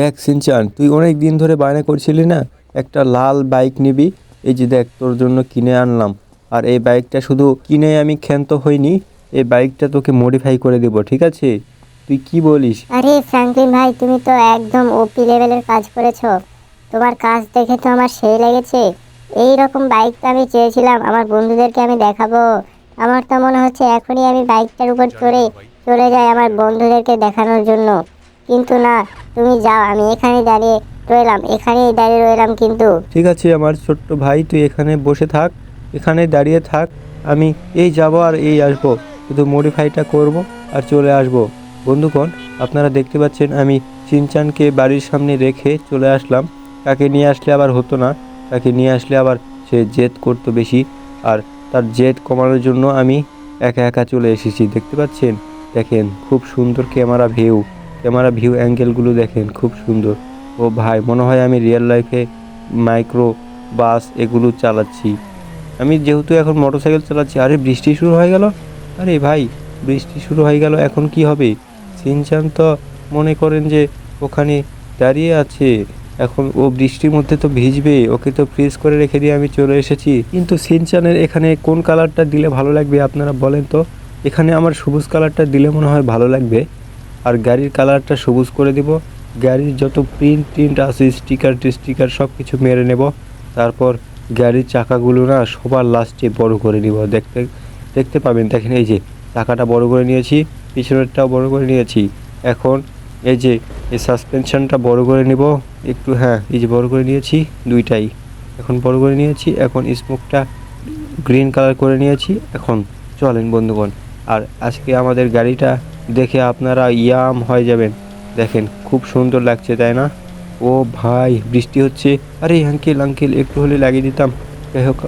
দেখ সিনচান, তুই অনেক দিন ধরে বায়না করছিলি না? একটা লাল বাইক নিবি। এই যে দেখ, তোর জন্য কিনে আনলাম। আর এই বাইকটা শুধু কিনে আমি ক্ষান্ত হইনি, এই বাইকটা তোকে মডিফাই করে দেবো, ঠিক আছে? তুই কি বলিস? আরে ফ্র্যাঙ্কলিন ভাই, তুমি তো একদম ওপি লেভেলের কাজ করেছ। তোমার কাজ দেখে তো আমার সেই লেগেছে। এই রকম বাইক তো আমি চেয়েছিলাম, আমার বন্ধুদেরকে আমি দেখাবো। আমার তো মনে হচ্ছে এখনই আমি বাইকটার উপর চড়ে চলে যাই আমার বন্ধুদেরকে দেখানোর জন্য। কিন্তু না, তুমি যাও, আমি এখানে দাঁড়িয়ে রইলাম, এখানেই দাঁড়িয়ে রইলাম কিন্তু। ঠিক আছে আমার ছোট্ট ভাই, তুই এখানে বসে থাক, এখানে দাঁড়িয়ে থাক, আমি এই যাব আর এই আসব, শুধু মডিফাইটা করব আর চলে আসব। বন্ধুগণ, আপনারা দেখতে পাচ্ছেন আমি চিনচানকে বাড়ির সামনে রেখে চলে আসলাম। তাকে নিয়ে আসলে আবার হতো না, তাকে নিয়ে আসলে আবার সে জেদ করতো বেশি, আর তার জেদ কমানোর জন্য আমি একা একা চলে এসেছি, দেখতে পাচ্ছেন? দেখেন, খুব সুন্দর ক্যামেরা ভিউ। ক্যামেরা ভিউ অ্যাঙ্গেলগুলো দেখেন, খুব সুন্দর। ও ভাই, মনে হয় আমি রিয়েল লাইফে মাইক্রো বাস এগুলো চালাচ্ছি। আমি যেহেতু এখন মোটরসাইকেল চালাচ্ছি, আরে বৃষ্টি শুরু হয়ে গেল? আরে ভাই, বৃষ্টি শুরু হয়ে গেল, এখন কি হবে? সিনচান তো মনে করেন যে ওখানে দাঁড়িয়ে আছে। এখন ও বৃষ্টির মধ্যে তো ভিজবে, ওকে তো ফ্রিজ করে রেখে দিয়ে আমি চলে এসেছি। কিন্তু সিনচানের এখানে কোন কালারটা দিলে ভালো লাগবে আপনারা বলেন তো? এখানে আমার সবুজ কালারটা দিলে মনে হয় ভালো লাগবে। আর গাড়ির কালারটা সবুজ করে দিব। গাড়ির যত প্রিন্ট টিন্ট আছে স্টিকার টিস্টিকার সব কিছু মেরে নেব। তারপর গাড়ির চাকাগুলো না সবার লাস্টে বড় করে নিব। দেখতে দেখতে পাবেন, দেখেন এই যে চাকাটা বড় করে নিয়েছি, পিছনেরটাও বড় করে নিয়েছি। এখন এই যে এই সাসপেনশনটা বড় করে নিব। একটু হ্যাঁ এই যে বড় করে নিয়েছি, দুইটাই। এখন বড় করে নিয়েছি, এখন স্মোকটা গ্রিন কালার করে নিয়েছি। এখন চলেন বন্ধুগণ, আর আজকে আমাদের গাড়িটা দেখে আপনারা ইয়াম হয়ে যাবেন। দেখেন, খুব সুন্দর লাগছে, তাই না? ও ভাই, বৃষ্টি হচ্ছে। আরে আঙ্কেল আঙ্কেল একটু হলে লাগিয়ে দিতাম। যাই হোক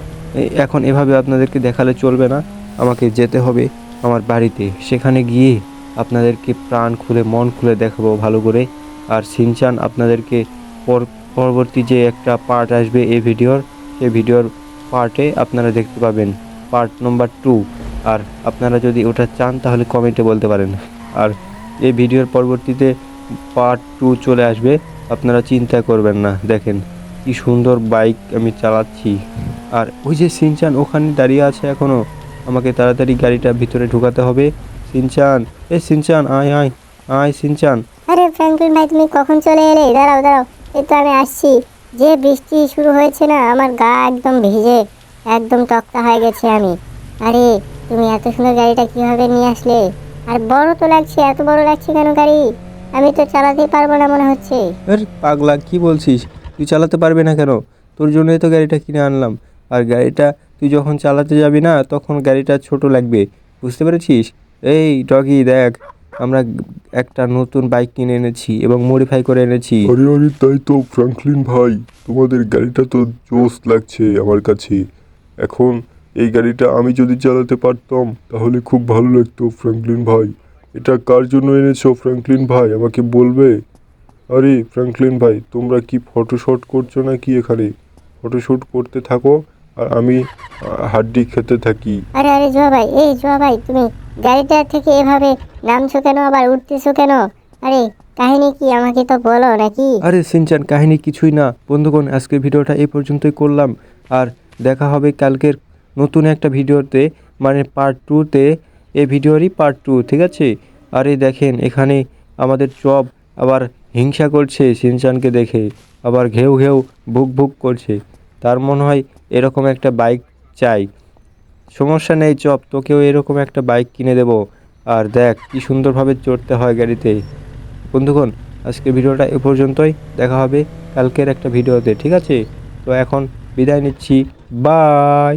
এখন এভাবে আপনাদেরকে দেখালে চলবে না। আমাকে যেতে হবে আমার বাড়িতে। সেখানে গিয়ে আপনাদেরকে প্রাণ খুলে, মন খুলে দেখাবো ভালো করে। আর সিনচান আপনাদেরকে পর, পরবর্তী যে একটা পার্ট আসবে এই ভিডিওর, সেই ভিডিওর পার্টে আপনারা দেখতে পাবেন। পার্ট নম্বর টু আর আপনারা যদি ওটা চান, তাহলে কমেন্টে বলতে পারেন। আর এই ভিডিওর পরবর্তীতে পার্ট টু চলে আসবে। আপনারা চিন্তা করবেন না, দেখেন কি সুন্দর বাইক আমি চালাচ্ছি। আর ওই যে সিনচান ওখানে দাঁড়িয়ে আছে এখনও আমাকে তাড়াতাড়ি গাড়িটা ভিতরে ঢুকাতে হবে। সিনচান এ সিনচান, আয় আয় আয় সিনচান। আরে ফ্র্যাঙ্কলিন ভাই, তুমি কখন চলে এলে? দাঁড়াও দাঁড়াও, এই তো আমি আসছি। যে বৃষ্টি শুরু হয়েছে না, আমার গা একদম ভিজে, একদম তক্তা হয়ে গেছে আমি। আরে, তুমি এত সুন্দর গাড়িটা কীভাবে নিয়ে আসলে? আর বড় তো লাগছে এত বড় লাগছে কেন গাড়ি? আমি তো চালাতেই পারব না মনে হচ্ছে। আরে পাগলা কি বলছিস? তুই চালাতে পারবি না কেন? তোর জন্যই তো গাড়িটা কিনে আনলাম। আর গাড়িটা তুই যখন চালাতে যাবি না তখন গাড়িটা ছোট লাগবে। বুঝতে পেরেছিস? এই ডগি দেখ আমরা একটা নতুন বাইক কিনে এনেছি এবং মডিফাই করে এনেছি। আরে আরে তাই তো ফ্রাঙ্কলিন ভাই। তোমাদের গাড়িটা তো জোস লাগছে আমার কাছে। এখন এই গাড়িটা আমি যদি চালাতে পারতাম তাহলে খুব ভালো লাগতো ফ্রাঙ্কলিন ভাই। এটা কার জন্য এনেছো ফ্রাঙ্কলিন ভাই? আমাকে বলবে? আরে ফ্রাঙ্কলিন ভাই তোমরা কি ফটোশ্যুট করছ না কি এখানে? ফটোশ্যুট করতে থাকো আর আমি হাড্ডি খেতে থাকি। আরে আরে জোয়া ভাই এই জোয়া ভাই তুমি গাড়িটা থেকে এভাবে নামছো কেন আবার উঠতেছো কেন? আরে কাহিনী কি আমাকে তো বলো নাকি? আরে সিনচান কাহিনী কিছুই না। বন্ধুগণ আজকের ভিডিওটা এই পর্যন্তই করলাম। আর দেখা হবে কালকের নতুন একটা ভিডিওতে মানে পার্ট টুতে এই ভিডিওরই পার্ট টু ঠিক আছে? আরে দেখেন, এখানে আমাদের চপ আবার হিংসা করছে সিনচানকে দেখে, আবার ঘেউ ঘেউ ভুক ভুক করছে। তার মনে হয় এরকম একটা বাইক চাই। সমস্যা নেই চপ তোকেও এরকম একটা বাইক কিনে দেব। আর দেখ, কি সুন্দরভাবে চড়তে হয় গাড়িতে। বন্ধুগণ, আজকের ভিডিওটা এ পর্যন্তই। দেখা হবে কালকের একটা ভিডিওতে, ঠিক আছে? তো এখন বিদায় নিচ্ছি। বাই